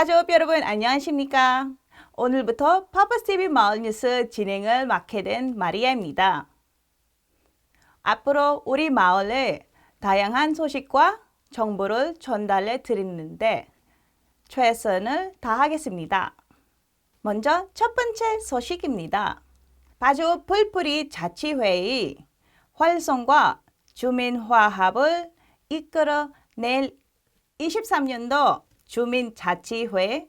파주업 여러분 안녕하십니까? 오늘부터 파파스TV 마을 뉴스 진행을 맡게 된 마리아입니다. 앞으로 우리 마을에 다양한 소식과 정보를 전달해 드리는데 최선을 다하겠습니다. 먼저 첫 번째 소식입니다. 파주 풀뿌리 자치회의 활성과 주민화합을 이끌어낼 23년도 주민자치회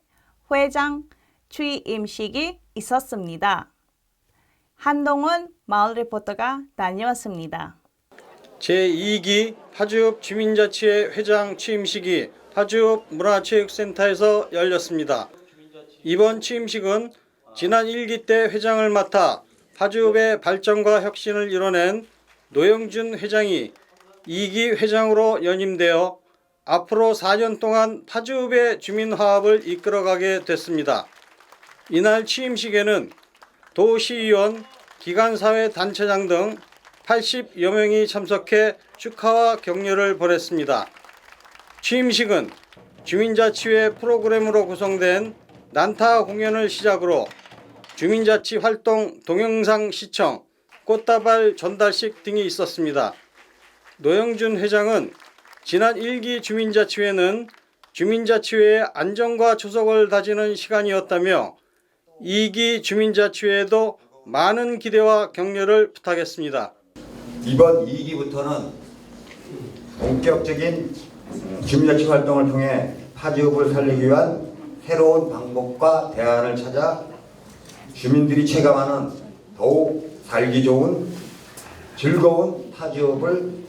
회장 취임식이 있었습니다. 한동훈 마을 리포터가 다녀왔습니다. 제2기 파주읍 주민자치회 회장 취임식이 파주읍 문화체육센터에서 열렸습니다. 이번 취임식은 지난 1기 때 회장을 맡아 파주읍의 발전과 혁신을 이뤄낸 노영준 회장이 2기 회장으로 연임되어 앞으로 4년 동안 파주읍의 주민화합을 이끌어가게 됐습니다. 이날 취임식에는 도시의원, 기관사회 단체장 등 80여 명이 참석해 축하와 격려를 보냈습니다. 취임식은 주민자치회 프로그램으로 구성된 난타 공연을 시작으로 주민자치 활동 동영상 시청, 꽃다발 전달식 등이 있었습니다. 노영준 회장은 지난 1기 주민자치회는 주민자치회의 안정과 조속을 다지는 시간이었다며 2기 주민자치회에도 많은 기대와 격려를 부탁했습니다. 이번 2기부터는 본격적인 주민자치 활동을 통해 파지읍을 살리기 위한 새로운 방법과 대안을 찾아 주민들이 체감하는 더욱 살기 좋은 즐거운 파지읍을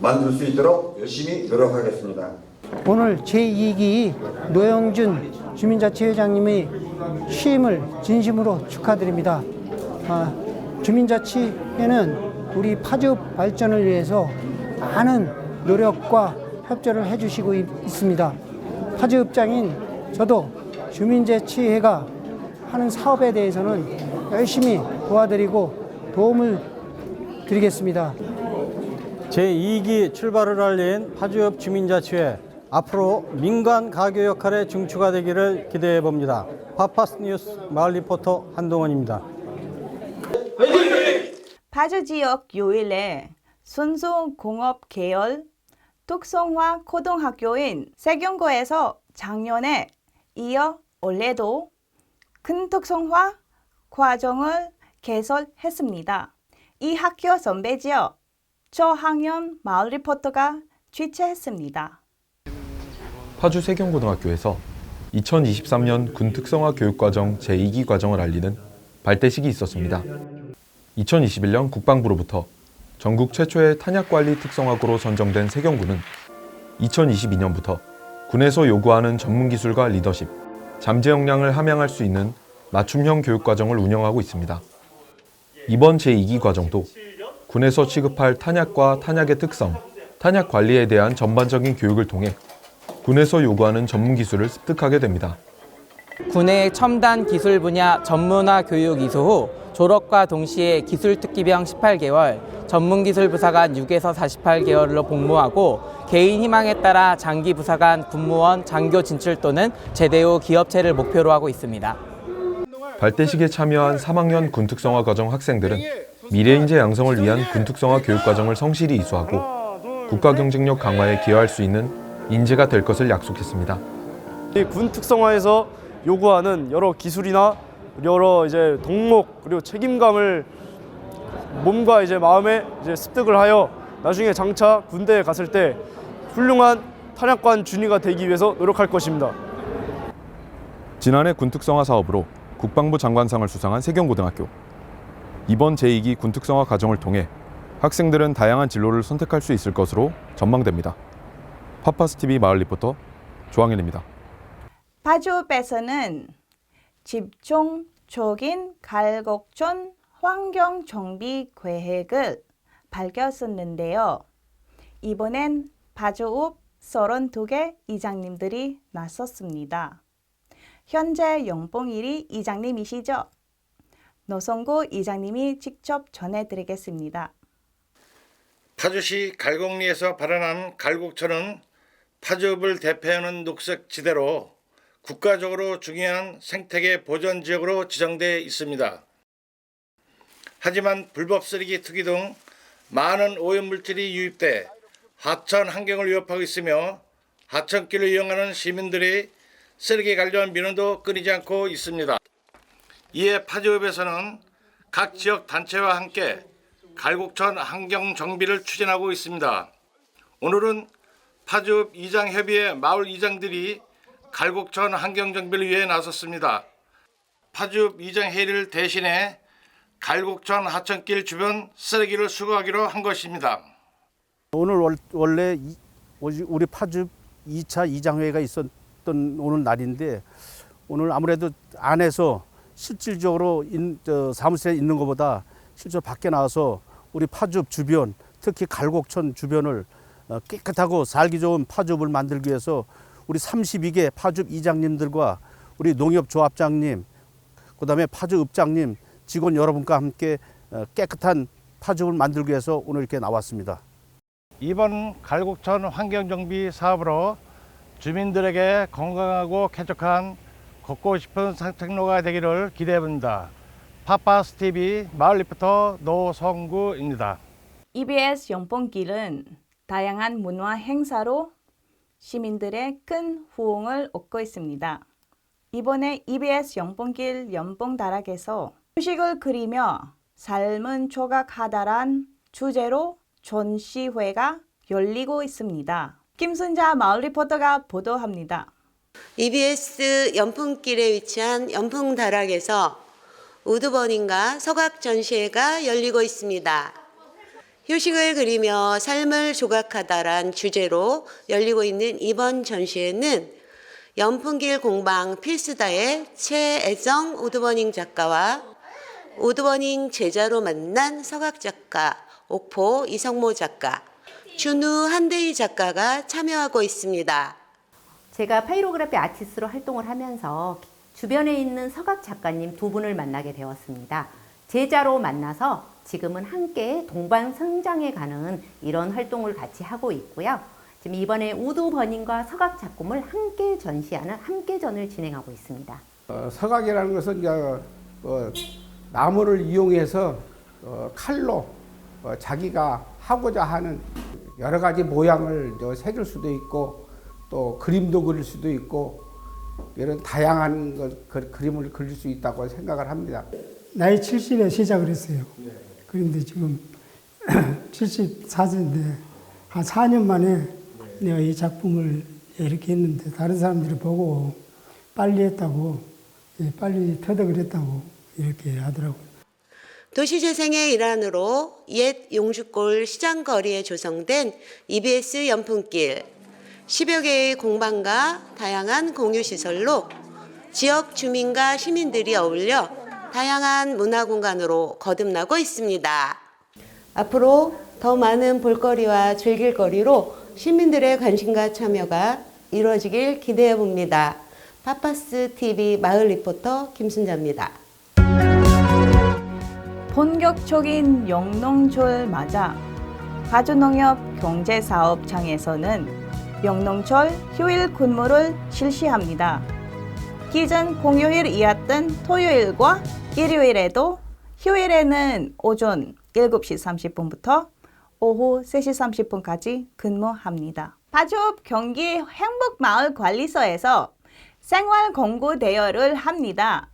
만들 수 있도록 열심히 노력하겠습니다. 오늘 제2기 노영준 주민자치회장님의 취임을 진심으로 축하드립니다. 아, 주민자치회는 우리 파주읍 발전을 위해서 많은 노력과 협조를 해주시고 있- 있습니다. 파주읍장인 저도 주민자치회가 하는 사업에 대해서는 열심히 도와드리고 도움을 드리겠습니다. 제2기 출발을 알린 파주읍 주민자치회 앞으로 민간 가교 역할에 중추가 되기를 기대해 봅니다. 파파스 뉴스 마을 리포터 한동원입니다. 파주 지역 요일에 순수 공업 계열 특성화 고등학교인 세경고에서 작년에 이어 올해도 큰 특성화 과정을 개설했습니다. 이 학교 선배지요. 저학년 마을 리포터가 취재했습니다. 파주 세경고등학교에서 2023년 군 특성화 교육과정 제2기 과정을 알리는 발대식이 있었습니다. 2021년 국방부로부터 전국 최초의 탄약관리 특성화고로 선정된 세경군은 2022년부터 군에서 요구하는 전문기술과 리더십, 잠재 역량을 함양할 수 있는 맞춤형 교육과정을 운영하고 있습니다. 이번 제2기 과정도 군에서 취급할 탄약과 탄약의 특성, 탄약 관리에 대한 전반적인 교육을 통해 군에서 요구하는 전문 기술을 습득하게 됩니다. 군의 첨단 기술 분야 전문화 교육 이수 후 졸업과 동시에 기술 특기병 18개월, 전문 기술 부사관 6에서 48개월로 복무하고 개인 희망에 따라 장기 부사관 군무원 장교 진출 또는 제대 후 기업체를 목표로 하고 있습니다. 발대식에 참여한 3학년 군특성화 과정 학생들은 미래 인재 양성을 위한 군특성화 교육 과정을 성실히 이수하고 국가 경쟁력 강화에 기여할 수 있는 인재가 될 것을 약속했습니다. 이군 특성화에서 요구하는 여러 기술이나 여러 이제 덕목 그리고 책임감을 몸과 이제 마음에 이제 습득을 하여 나중에 장차 군대에 갔을 때 훌륭한 탄약관 준위가 되기 위해서 노력할 것입니다. 지난해 군특성화 사업으로 국방부 장관상을 수상한 세경고등학교. 이번 제2기 군특성화 과정을 통해 학생들은 다양한 진로를 선택할 수 있을 것으로 전망됩니다. 파파스 TV 마을 리포터 조항현입니다. 파주읍에서는 집중적인 갈곡전 환경 정비 계획을 밝혔었는데요. 이번엔 파주읍 32개 이장님들이 나섰습니다. 현재 영봉일이 이장님이시죠? 노성구 이장님이 직접 전해드리겠습니다. 파주시 갈곡리에서 발현한 갈곡천은 파주읍을 대표하는 녹색 지대로 국가적으로 중요한 생태계 보전 지역으로 지정되어 있습니다. 하지만 불법 쓰레기 투기 등 많은 오염물질이 유입돼 하천 환경을 위협하고 있으며 하천길을 이용하는 시민들이 쓰레기 관련 민원도 끊이지 않고 있습니다. 이에 파주읍에서는 각 지역 단체와 함께 갈곡천 환경 정비를 추진하고 있습니다. 오늘은 파주읍 이장 협의회 마을 이장들이 갈곡천 환경 정비를 위해 나섰습니다. 파주읍 이장 회의를 대신해 갈곡천 하천길 주변 쓰레기를 수거하기로 한 것입니다. 오늘 월- 원래 이- 우리 파주 2차 이장회가 있었던 오늘 날인데 오늘 아무래도 안에서 실질적으로 인- 저 사무실에 있는 것보다 실제로 밖에 나와서 우리 파주읍 주변 특히 갈곡천 주변을 어, 깨끗하고 살기 좋은 파주읍을 만들기 위해서 우리 32개 파주읍 이장님들과 우리 농협조합장님 그다음에 파주읍장님 직원 여러분과 함께 어, 깨끗한 파주읍을 만들기 위해서 오늘 이렇게 나왔습니다. 이번 갈곡천 환경정비 사업으로 주민들에게 건강하고 쾌적한 걷고 싶은 산책로가 되기를 기대해 봅니다. 파파스 TV 마을 리포터 노성구입니다. EBS 연봉길은 다양한 문화 행사로 시민들의 큰 호응을 얻고 있습니다. 이번에 EBS 연봉길 연봉다락에서 표식을 그리며 삶은 조각하다란 주제로 전시회가 열리고 있습니다. 김순자 마을 리포터가 보도합니다. EBS 연풍길에 위치한 연풍다락에서 우드버닝과 서각 전시회가 열리고 있습니다. 휴식을 그리며 삶을 조각하다란 주제로 열리고 있는 이번 전시회는 연풍길 공방 필수다의 최애정 우드버닝 작가와 우드버닝 제자로 만난 서각 작가, 옥포 이성모 작가, 준우 한대희 작가가 참여하고 있습니다. 제가 파이로그래피 아티스트로 활동을 하면서 주변에 있는 서각 작가님 두 분을 만나게 되었습니다. 제자로 만나서 지금은 함께 동반 성장해 가는 이런 활동을 같이 하고 있고요. 지금 이번에 우드 버닝과 서각 작품을 함께 전시하는 함께전을 진행하고 있습니다. 어, 서각이라는 것은 이제 어, 나무를 이용해서 어, 칼로 어, 자기가 하고자 하는 여러 가지 모양을 저 새길 수도 있고 또 그림도 그릴 수도 있고 이런 다양한 것, 그, 그림을 그릴 수 있다고 생각을 합니다. 나이 70에 시작을 했어요. 그런데 지금 74세인데 한 4년 만에 내가 이 작품을 이렇게 했는데 다른 사람들이 보고 빨리 했다고 예, 빨리 터득을 했다고 이렇게 하더라고요. 도시재생의 일환으로 옛 용주골 시장 거리에 조성된 EBS 연풍길 10여 개의 공방과 다양한 공유 시설로 지역 주민과 시민들이 어울려 다양한 문화 공간으로 거듭나고 있습니다. 앞으로 더 많은 볼거리와 즐길거리로 시민들의 관심과 참여가 이루어지길 기대해 봅니다. 파파스 TV 마을 리포터 김순자입니다. 본격적인 영농철 맞아 가주농협 경제사업장에서는 영농철 휴일 근무를 실시합니다. 기존 공휴일이었던 토요일과 일요일에도 휴일에는 오전 7시 30분부터 오후 3시 30분까지 근무합니다. 파주읍 경기 행복마을관리소에서 생활 공구 대여를 합니다.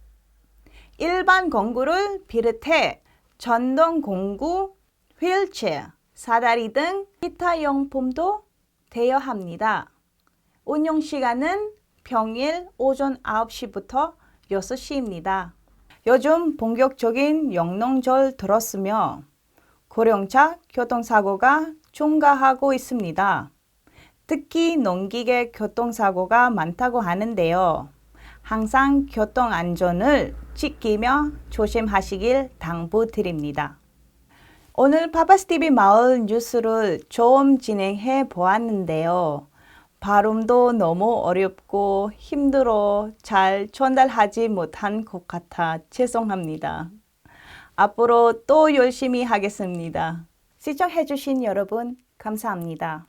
일반 공구를 비롯해 전동 공구, 휠체어, 사다리 등 기타 용품도 대여합니다. 운영 시간은 평일 오전 9시부터 6시입니다. 요즘 본격적인 영농절 들었으며 고령차 교통사고가 증가하고 있습니다. 특히 농기계 교통사고가 많다고 하는데요. 항상 교통 안전을 지키며 조심하시길 당부드립니다. 오늘 파파스TV 마을 뉴스를 좀 진행해 보았는데요. 발음도 너무 어렵고 힘들어 잘 전달하지 못한 것 같아 죄송합니다. 앞으로 또 열심히 하겠습니다. 시청해주신 여러분, 감사합니다.